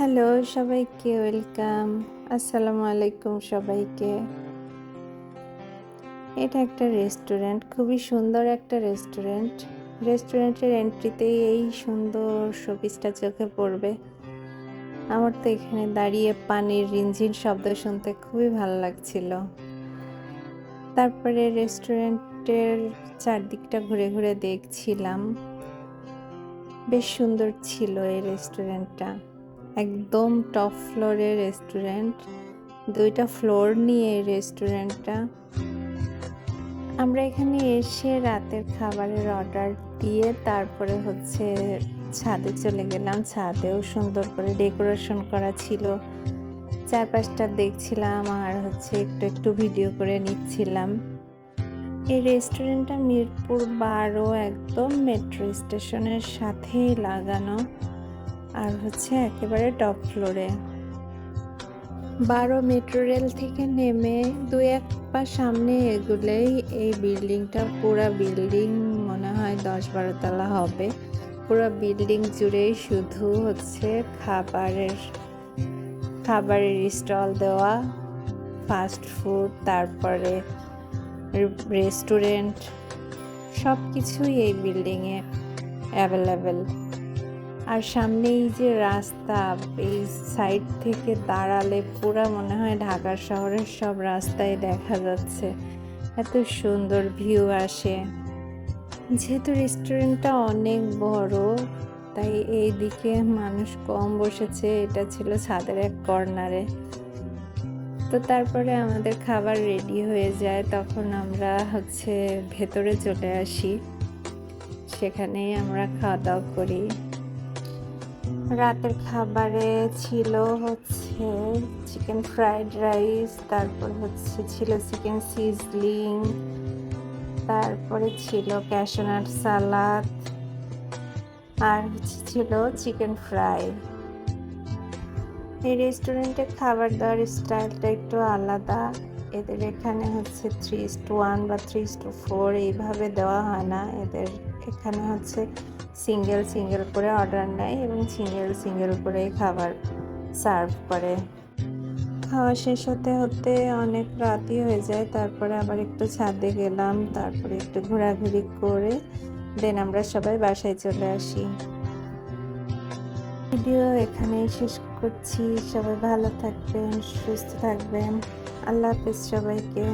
Hello, সবাইকে welcome. আসসালামু আলাইকুম সবাইকে। এটা একটা রেস্টুরেন্ট, খুবই সুন্দর একটা রেস্টুরেন্ট। রেস্টুরেন্টের এন্ট্রিতেই এই সুন্দর শোপিসটা চোখে পড়বে। আমার তো এখানে দাঁড়িয়ে পানির রিনঝিন শব্দ শুনতে খুবই ভালো লাগছিল। তারপরে রেস্টুরেন্টের চারদিকটা ঘুরে ঘুরে দেখছিলাম। বেশ সুন্দর ছিল এই রেস্টুরেন্টটা। একদম টপ ফ্লোরের রেস্টুরেন্ট দুইটা ফ্লোর নিয়ে এই রেস্টুরেন্টটা আমরা এখানে এসে রাতের খাবারের অর্ডার দিয়ে তারপরে হচ্ছে ছাদে চলে গেলাম। ছাদেও সুন্দর করে ডেকোরেশন করা ছিল। চারপাশটা দেখছিলাম আর হচ্ছে একটু একটু ভিডিও করে নিচ্ছিলাম। এই রেস্টুরেন্টটা মিরপুর বারো একদম মেট্রো স্টেশনের সাথেই লাগানো। আর হচ্ছে একেবারে টপ ফ্লোরে। বারো মেট্রো রেল থেকে নেমে দু এক পা সামনে এগুলেই এই বিল্ডিংটা, পুরো বিল্ডিং মনে হয় দশ বারো তলা হবে। পুরো বিল্ডিং জুড়েই শুধু হচ্ছে খাবারের খাবারের স্টল দেওয়া, ফাস্ট ফুড, তারপরে রেস্টুরেন্ট সব কিছুই এই বিল্ডিংয়ে অ্যাভেলেবেল। আর সামনে এই যে রাস্তা, এই সাইড থেকে দাঁড়ালে পুরো মনে হয় ঢাকার শহরের সব রাস্তায় দেখা যাচ্ছে। এত সুন্দর ভিউ আসে। যেহেতু রেস্টুরেন্টটা অনেক বড়, তাই এই দিকে মানুষ কম বসেছে, এটা ছিল ছাদের এক কর্নারে তো তারপরে আমাদের খাবার রেডি হয়ে যায়, তখন আমরা হচ্ছে ভেতরে চলে আসি। সেখানেই আমরা খাওয়া দাওয়া করি। রাতের খাবারে ছিল হচ্ছে চিকেন ফ্রাইড রাইস তারপর হচ্ছে ছিল চিকেন সিজলিং তারপরে ছিল ক্যাশনাট সালাদ আর ছিল চিকেন ফ্রাই এই রেস্টুরেন্টে খাবার দাবার স্টাইলটা একটু আলাদা। এদের এখানে হচ্ছে থ্রি টু ওয়ান বা থ্রি টু ফোর এইভাবে দেওয়া হয় না। এদের এখানে হচ্ছে সিঙ্গেল সিঙ্গেল করে অর্ডার নেয় এবং সিঙ্গেল সিঙ্গেল করে খাবার সার্ভ করে। খাওয়া শেষ হতে হতে অনেক রাতই হয়ে যায়, তারপরে আবার একটু ছাদে গেলাম, তারপরে একটু ঘোরাঘুরি করে দেন আমরা সবাই বাসায় চলে আসি। ভিডিও এখানেই শেষ করছি। সবাই ভালো থাকবেন, সুস্থ থাকবেন। আল্লাহ হাফিজ সবাইকে।